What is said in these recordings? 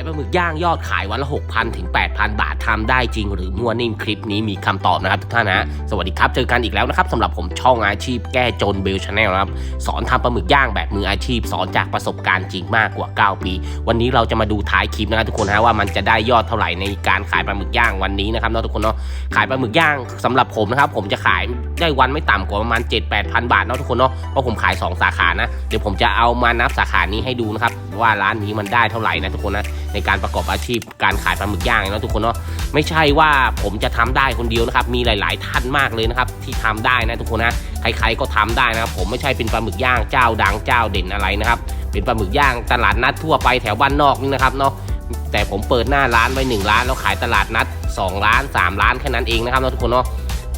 ายปลาหมึกย่างยอดขายวันละ 6,000 ถึง 8,000 บาททำได้จริง หรือมั่วนิ่มคลิปนี้มีคำตอบนะครับทุกท่านนะสวัสดีครับ เจอกันอีกแล้วนะครับสำหรับผมช่องอาชีพแก้จนเบลชาแนลนะครับ สอนทำปลาหมึกย่างแบบมืออาชีพ สอนจากประสบการณ์จริงมากกว่า 9 ปี วันนี้เราจะมาดูท้ายคลิปนะครับทุกคนนะว่ามันจะได้ยอดเท่าไหร่ในการขายปลาหมึกย่างวันนี้นะครับเนาะทุกคนเนาะขายปลาหมึกย่างสำหรับผมนะครับผมจะขายได้วันไม่ต่ำกว่าประมาณ 7-8,000 บาทเนาะทุกคนเนาะเพราะผมขาย 2 สาขานะเดี๋ยวผมจะเอามานับสาขานี้ให้ดูนะครับว่าร้านนี้มันได้เท่าไหร่นะทุกคนนะในการประกอบอาชีพการขายปลาหมึกย่างนะทุกคนเนาะไม่ใช่ว่าผมจะทำได้คนเดียวนะครับมีหลาย ๆ ท่านมากเลยนะครับที่ทำได้นะทุกคนนะใครๆก็ทำได้นะครับผมไม่ใช่เป็นปลาหมึกย่างเจ้าดังเจ้าเด่นอะไรนะครับเป็นปลาหมึกย่างตลาดนัดทั่วไปแถวบ้านนอกนี่นะครับเนาะแต่ผมเปิดหน้าร้านไว้หนึ่งร้านแล้วขายตลาดนัด 2 ร้าน 3 ร้านแค่นั้นเองนะครับเนาะทุกคนเนาะ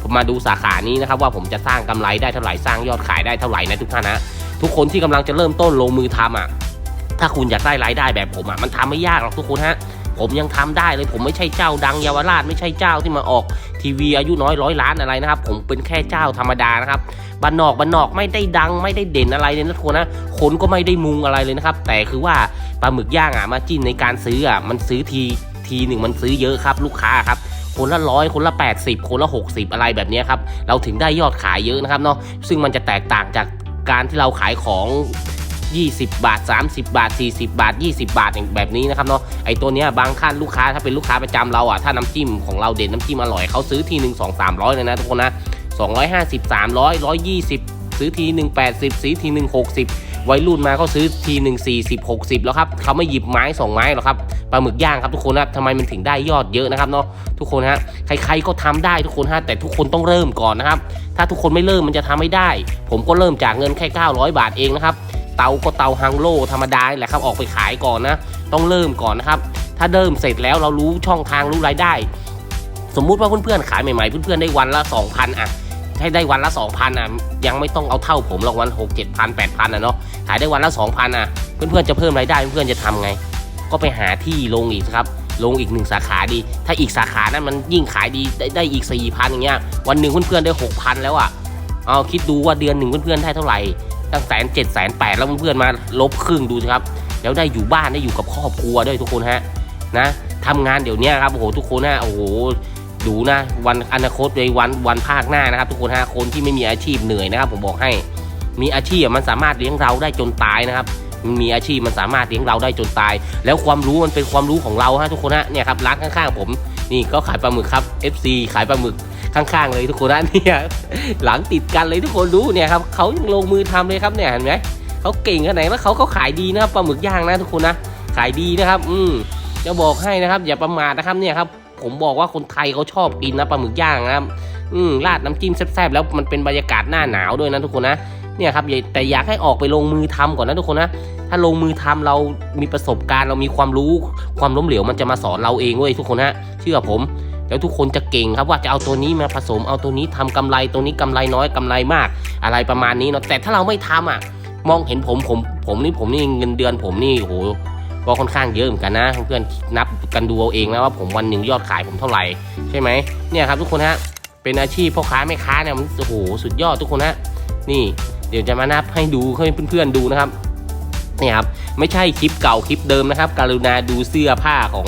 ผมมาดูสาขานี้นะครับว่าผมจะสร้างกำไรได้เท่าไหร่สร้างยอดขายได้เท่าไหร่นะทุกท่านนะทุกคนที่กำลังจะเริ่มต้นลงมือทำอะ ถ้าคุณอยากได้รายได้แบบผมอะมันทำไม่ยากหรอกทุกคนฮะผมยังทำได้เลยผมไม่ใช่เจ้าดังเยาวราชไม่ใช่เจ้าที่มาออกทีวีอายุน้อยร้อยล้านอะไรนะครับ ผมเป็นแค่เจ้าธรรมดานะครับบ้านนอกบ้านนอกไม่ได้ดังไม่ได้เด่นอะไรเลยนะทุกคนนะคนก็ไม่ได้มุงอะไรเลยนะครับ แต่คือว่าปลาหมึกย่างอะมาจิ้นในการซื้ออะมันซื้อทีทีหนึ่งมันซื้อเยอะครับ ลูกค้าครับคนละร้อยคนละ 80 คนละ 60 อะไรแบบนี้ครับเราถึงได้ยอดขายเยอะนะครับเนาะซึ่งมันจะแตกต่างจากการที่เราขายของ 20 บาท 30 บาท 40 บาท 20 บาทอย่างแบบนี้นะครับเนาะไอตัวเนี้ยบางท่านลูกค้าถ้าเป็นลูกค้าประจำเราอะถ้าน้ำจิ้มของเราเด่นน้ำจิ้มอร่อยเขาซื้อทีหนึ่งสองสามร้อยเลยนะทุกคนนะ250 300 120ซื้อทีหนึ่ง80ซื้อทีหนึ่ง60วัยรุ่นมาเขาซื้อทีหนึ่ง40 60แล้วครับเขาไม่หยิบไม้สองไม้หรอกครับปลาหมึกย่างครับทุกคนนะทำไมมันถึงได้ยอดเยอะนะครับเนาะทุกคนฮะใครๆก็ทำได้ทุกคนฮะแต่ทุกคนต้องเริ่มก่อนนะครับ ถ้าทุกคนไม่เริ่มมันจะทำไม่ได้ ผมก็เริ่มจากเงินแค่ 900 บาทเองนะครับ เตาก็เตาฮังโลธรรมดาแหละครับออกไปขายก่อนนะ ต้องเริ่มก่อนนะครับ ถ้าเริ่มเสร็จแล้วเรารู้ช่องทางรู้รายได้ สมมุติว่าเพื่อนๆขายใหม่ๆเพื่อนๆได้วันละ 2,000อะให้ได้วันละ 2,000อะยังไม่ต้องเอาเท่าผมหรอกวัน6 7 0 0 0 8,000อะเนาะขายได้วันละ 2,000อะเพื่อนๆจะเพิ่มรายได้เพื่อนๆจะทำไง ก็ไปหาที่ลงอีกครับลงอีกหนึ่งสาขาดี ถ้าอีกสาขานั้นมันยิ่งขายดีได้ได้อีก4,000อย่างเงี้ย วันหนึ่งเพื่อนๆได้ 6,000 แล้วอะ เอาคิดดูว่าเดือนหนึ่งเพื่อนๆได้เท่าไหร่ ตั้งแสนเจ็ดแสนแปดแล้วเพื่อนๆมาลบครึ่งดูสิครับ แล้วได้อยู่บ้านได้อยู่กับครอบครัวด้วยทุกคนฮะนะทำงานเดี๋ยวนี้ครับโอ้โหทุกคนนะโอ้โหดูนะวันอนาคตในวันวันภาคหน้านะครับ ทุกคนฮะคนที่ไม่มีอาชีพเหนื่อยนะครับ ผมบอกให้ มีอาชีพมันสามารถเลี้ยงเราได้จนตายนะครับมันมีอาชีพมันสามารถเลี้ยงเราได้จนตาย แล้วความรู้มันเป็นความรู้ของเราฮะทุกคนฮะเนี่ยครับร้านข้างๆผม นี่ก็ขายปลาหมึกครับ FC ขายปลาหมึก ข้างๆเลยทุกคนนะเนี่ยหลังติดกันเลยทุกคนรู้เนี่ยครับเขายังลงมือทำเลยครับเนี่ยเห็นไหมเขาเก่งขนาดไหนแล้วเขาเขาขายดีนะครับปลาหมึกย่างนะทุกคนนะขายดีนะครับ อืมจะบอกให้นะครับ อย่าประมาทนะครับเนี่ยครับผมบอกว่าคนไทยเขาชอบกินนะปลาหมึกย่างนะครับอืมราดน้ำจิ้มแซ่บๆแล้วมันเป็นบรรยากาศหน้าหนาวด้วยนะทุกคนนะเนี่ยครับแต่อยากให้ออกไปลงมือทำก่อนนะทุกคนนะถ้าลงมือทำเรามีประสบการณ์เรามีความรู้ ความล้มเหลวมันจะมาสอนเราเองเว้ยทุกคนฮะเชื่อผม แล้วทุกคนจะเก่งครับว่าจะเอาตัวนี้มาผสมเอาตัวนี้ทำกำไรตัวนี้กำไรน้อยกำไรมาก อะไรประมาณนี้เนาะแต่ถ้าเราไม่ทำอะมองเห็นผมผมผมนี่ผมนี่เงินเดือนผมนี่โหก็ค่อนข้างเยอะเหมือนกันนะเพื่อนนับกันดูเอาเองนะว่าผมวันหนึ่งยอดขายผมเท่าไหร่ใช่ไหมเนี่ยครับทุกคนฮะเป็นอาชีพพ่อค้าแม่ค้าเนี่ยมันโอ้โหสุดยอดทุกคนฮะนี่เดี๋ยวจะมานับให้ดูให้เพื่อนๆดูนะครับเนี่ยครับไม่ใช่คลิปเก่าคลิปเดิมนะครับ การุณาดูเสื้อผ้าของ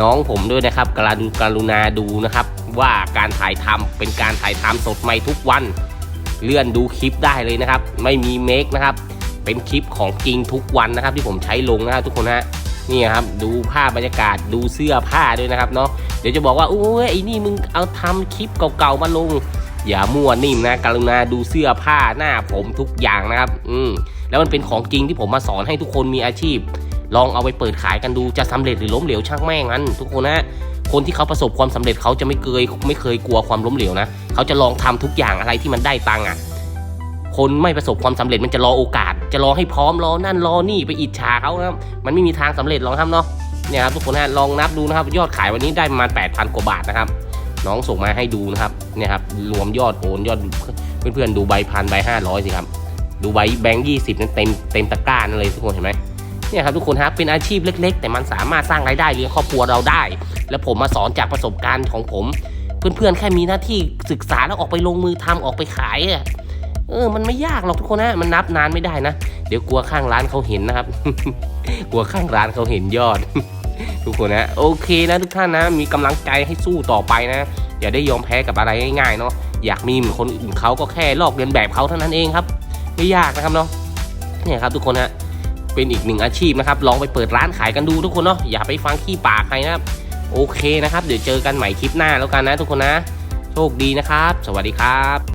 น้องผมด้วยนะครับกรุณากรุณาดูนะครับ ว่าการถ่ายทำเป็นการถ่ายทำสดใหม่ทุกวัน เลื่อนดูคลิปได้เลยนะครับ ไม่มีเมคนะครับ เป็นคลิปของจริงทุกวันนะครับ ที่ผมใช้ลงนะครับทุกคนฮะนี่ครับดูภาพบรรยากาศดูเสื้อผ้าด้วยนะครับเนาะเดี๋ยวจะบอกว่าโอ้ยไอ้นี่มึงเอาทำคลิปเก่าๆมาลง อย่ามั่วนิ่มนะกรุณาดูเสื้อผ้าหน้าผมทุกอย่างนะครับ อืมแล้วมันเป็นของจริงที่ผมมาสอนให้ทุกคนมีอาชีพ ลองเอาไปเปิดขายกันดูจะสำเร็จหรือล้มเหลวช่างแม่งนั้น ทุกคนนะคนที่เขาประสบความสำเร็จเขาจะไม่เคยไม่เคยกลัวความล้มเหลวนะเขาจะลองทำทุกอย่างอะไรที่มันได้ตังค์อะคนไม่ประสบความสำเร็จมันจะรอโอกาส จะรอให้พร้อมรอนั่นรอนี่ไปอิจฉาเขานะครับมันไม่มีทางสำเร็จหรอกครับเนาะเนี่ยครับทุกคนนะลองนับดูนะครับ ยอดขายวันนี้ได้ประมาณ 8,000 กว่าบาทนะครับ น้องส่งมาให้ดูนะครับเนี่ยครับรวมยอดโอนยอดเพื่อนๆดูใบพันใบห้าร้อยสิครับดูใบแบงค์ยี่สิบนั้นเต็มเต็มตะกร้านั่นเลยทุกคนเห็นไหม เนี่ยครับทุกคนครับเป็นอาชีพเล็ก ๆ แต่มันสามารถสร้างรายได้เลี้ยงครอบครัวเราได้ แล้วผมมาสอนจากประสบการณ์ของผม เพื่อนๆแค่มีหน้าที่ศึกษาแล้วออกไปลงมือทำออกไปขายอะเออ มันไม่ยากหรอกทุกคนนะ มันนับนานไม่ได้นะ เดี๋ยวกลัวข้างร้านเขาเห็นนะครับ กลัวข้างร้านเขาเห็นยอด ทุกคนนะ โอเคนะทุกท่านนะ มีกำลังใจให้สู้ต่อไปนะ อย่าได้ยอมแพ้กับอะไรง่ายๆเนาะ อยากมีเหมือนคนอื่นเขาก็แค่ลอกเลียนแบบเขาเท่านั้นเองครับ ไม่ยากนะครับเนาะ เนี่ยครับทุกคนฮะ เป็นอีกหนึ่งอาชีพนะครับ ลองไปเปิดร้านขายกันดูทุกคนเนาะอย่าไปฟังขี้ปากใครนะครับ โอเคนะครับ เดี๋ยวเจอกันใหม่คลิปหน้าแล้วกันนะทุกคนนะ โชคดีนะครับ สวัสดีครับ